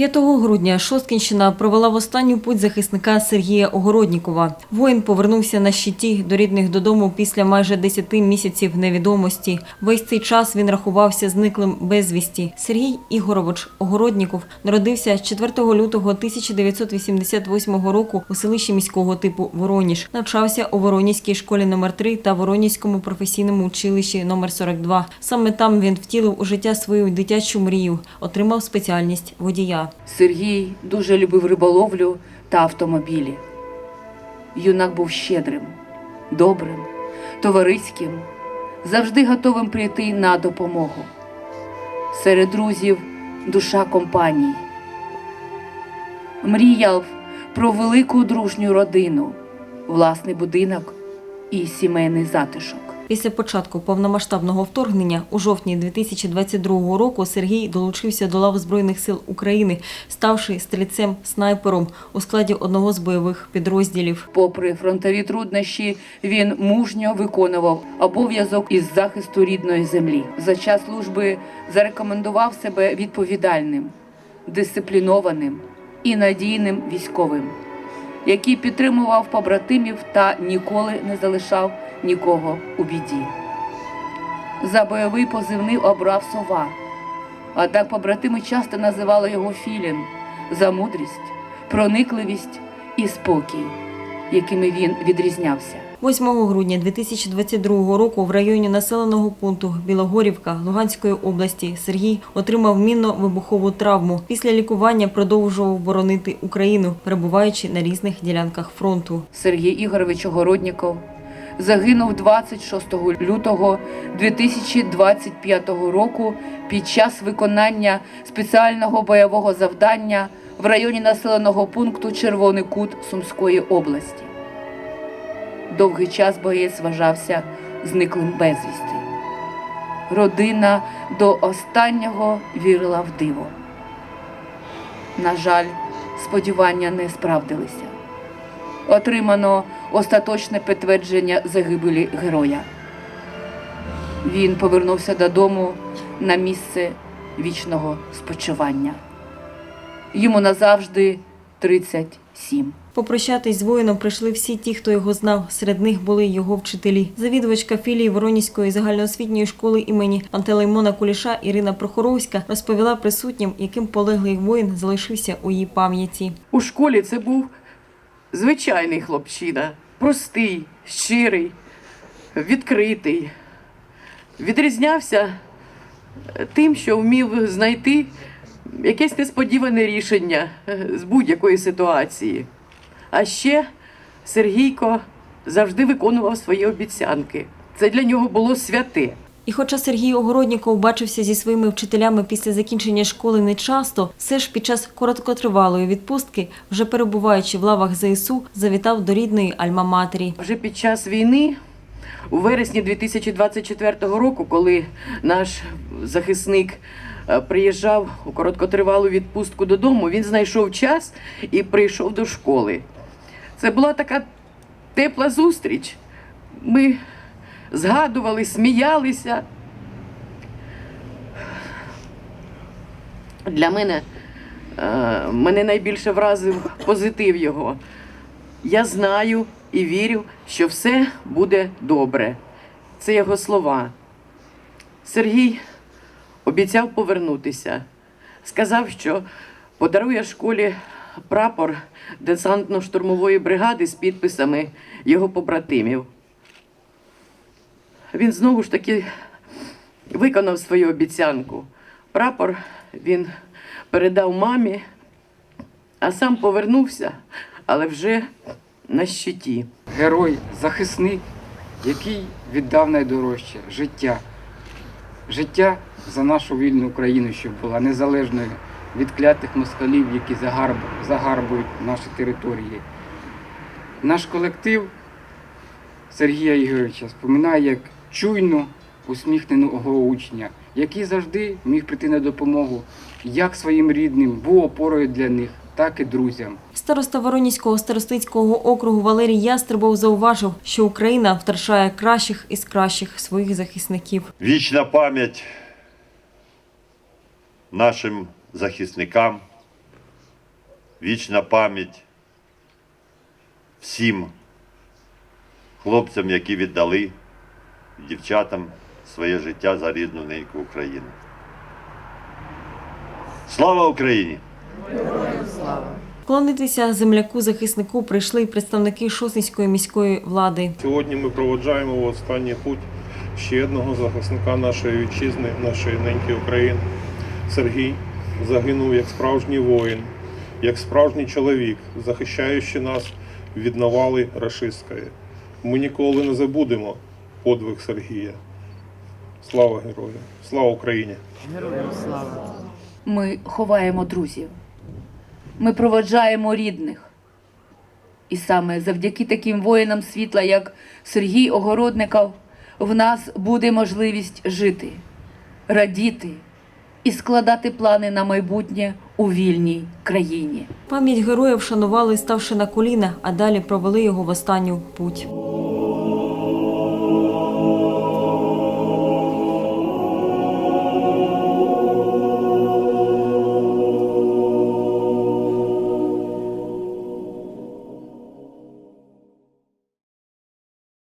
5 грудня Шосткінщина провела в останню путь захисника Сергія Огороднікова. Воїн повернувся на щиті до рідних додому після майже 10 місяців невідомості. Весь цей час він рахувався зниклим безвісті. Сергій Ігорович Огородніков народився 4 лютого 1988 року у селищі міського типу Вороніж. Навчався у Воронізькій школі номер 3 та Воронізькому професійному училищі номер 42. Саме там він втілив у життя свою дитячу мрію, отримав спеціальність водія. Сергій дуже любив риболовлю та автомобілі. Юнак був щедрим, добрим, товариським, завжди готовим прийти на допомогу. Серед друзів душа компанії. Мріяв про велику дружню родину, власний будинок і сімейний затишок. Після початку повномасштабного вторгнення у жовтні 2022 року Сергій долучився до лав Збройних сил України, ставши стрільцем-снайпером у складі одного з бойових підрозділів. Попри фронтові труднощі, він мужньо виконував обов'язок із захисту рідної землі. За час служби зарекомендував себе відповідальним, дисциплінованим і надійним військовим, який підтримував побратимів та ніколи не залишав нікого у біді. За бойовий позивний обрав сова. Однак побратими часто називали його Філін за мудрість, проникливість і спокій, якими він відрізнявся. 8 грудня 2022 року в районі населеного пункту Білогорівка Луганської області Сергій отримав мінно-вибухову травму. Після лікування продовжував боронити Україну, перебуваючи на різних ділянках фронту. Сергій Ігорович Огородніков загинув 26 лютого 2025 року під час виконання спеціального бойового завдання в районі населеного пункту Червоний Кут Сумської області. Довгий час боєць вважався зниклим безвісти. Родина до останнього вірила в диво. На жаль, сподівання не справдилися отримано остаточне підтвердження загибелі героя. Він повернувся додому на місце вічного спочивання. Йому назавжди 37. Попрощатись з воїном прийшли всі ті, хто його знав. Серед них були його вчителі. Завідувачка філії Воронізької загальноосвітньої школи імені Пантелеймона Куліша Ірина Прохоровська розповіла присутнім, яким полеглий воїн залишився у її пам'яті. У школі це був звичайний хлопчина, простий, щирий, відкритий. Відрізнявся тим, що вмів знайти якесь несподіване рішення е, з будь-якої ситуації. А ще Сергійко завжди виконував свої обіцянки. Це для нього було святе. І хоча Сергій Огородніков бачився зі своїми вчителями після закінчення школи не часто, все ж під час короткотривалої відпустки, вже перебуваючи в лавах ЗСУ, завітав до рідної Альма-Матері. Вже під час війни, у вересні 2024 року, коли наш захисник е, приїжджав у короткотривалу відпустку додому, він знайшов час і прийшов до школи. Це була така тепла зустріч. Ми згадували, сміялися. Для мене е, мене найбільше вразив позитив його. Я знаю і вірю, що все буде добре. Це його слова. Сергій обіцяв повернутися. Сказав, що подарує школі прапор десантно-штурмової бригади з підписами його побратимів. Він знову ж таки виконав свою обіцянку. Прапор він передав мамі, а сам повернувся, але вже на щиті. герой, захисник, який віддав найдорожче життя. Життя за нашу вільну Україну, щоб була незалежною від клятих москалів, які загарбують наші території. Наш колектив Сергія Ігоровича споминає як чуйну, усміхненого учня, який завжди міг прийти на допомогу як своїм рідним, був опорою для них, так і друзям. Староста Воронізького старостинського округу Валерій Ястребов зауважив, що Україна втрачає кращих із кращих своїх захисників. Вічна пам'ять нашим захисникам, Вічна пам'ять всім хлопцям, які віддали дівчатам своє життя за рідну неньку Україну. Слава Україні! Вклонитися земляку-захиснику прийшли представники Шосницької міської влади. Сьогодні ми проводжаємо в останній путь ще одного захисника нашої вітчизни, нашої неньки України. Сергій загинув як справжній воїн, як справжній чоловік, захищаючи нас від навали рашистської. Ми ніколи не забудемо подвиг Сергія. Слава герою! Слава Україні! Героям слава! Ми ховаємо друзів, ми проводжаємо рідних. І саме завдяки таким воїнам світла, як Сергій Огородников, в нас буде можливість жити, радіти і складати плани на майбутнє у вільній країні. Пам'ять героя вшанували, ставши на коліна, а далі провели його в останню путь.